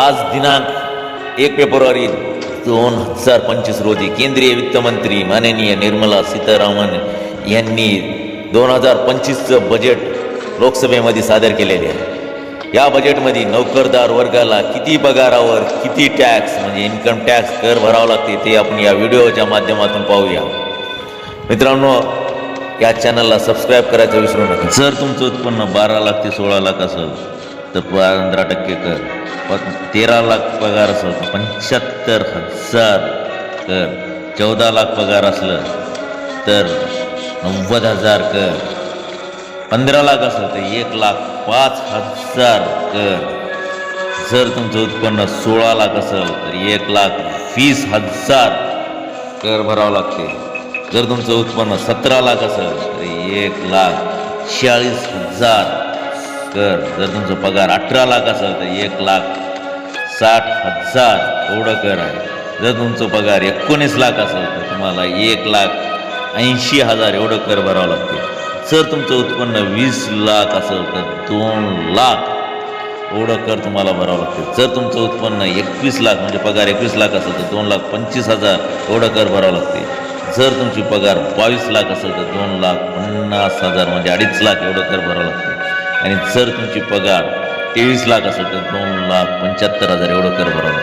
आज दिनांक एक फेब्रुवारी दोन हजार पंचवीस रोजी केंद्रीय वित्तमंत्री माननीय निर्मला सीतारामन यांनी दोन हजार पंचवीसचं बजेट लोकसभेमध्ये सादर केलेले आहे. या बजेटमध्ये नोकरदार वर्गाला किती पगारावर किती टॅक्स म्हणजे इन्कम टॅक्स कर भरावा लागते ते आपण या व्हिडिओच्या माध्यमातून पाहूया. मित्रांनो या चॅनलला सबस्क्राईब करायचं विसरू नका. जर तुमचं उत्पन्न बारा लाख ते सोळा लाख असेल तर पंधरा टक्के कर पण तेरा लाख पगार असेल तर पंच्याहत्तर हजार कर. चौदा लाख पगार असलं तर नव्वद हजार कर. पंधरा लाख असेल तर एक लाख पाच हजार कर. जर तुमचं उत्पन्न सोळा लाख असेल तर एक लाख वीस हजार कर भरावं लागते. जर तुमचं उत्पन्न सतरा लाख असेल तर एक लाख चाळीस हजार कर जर तुमचा पगार अठरा लाख असेल तर एक लाख साठ हजार एवढं कर आहे. जर तुमचं पगार एकोणीस लाख असेल तर तुम्हाला एक लाख ऐंशी हजार एवढं कर भरावं लागते. जर तुमचं उत्पन्न वीस लाख असेल तर दोन लाख एवढं कर तुम्हाला भरावं लागते. जर तुमचं उत्पन्न एकवीस लाख म्हणजे पगार एकवीस लाख असेल तर दोन लाख पंचवीस हजार एवढं कर भरावं लागते. जर तुमची पगार बावीस लाख असेल तर दोन लाख पन्नास हजार म्हणजे अडीच लाख एवढं कर भरावं लागते. आणि जर तुमची पगार तेवीस लाख असेल तर दोन लाख पंच्याहत्तर हजार एवढं कर भरावं.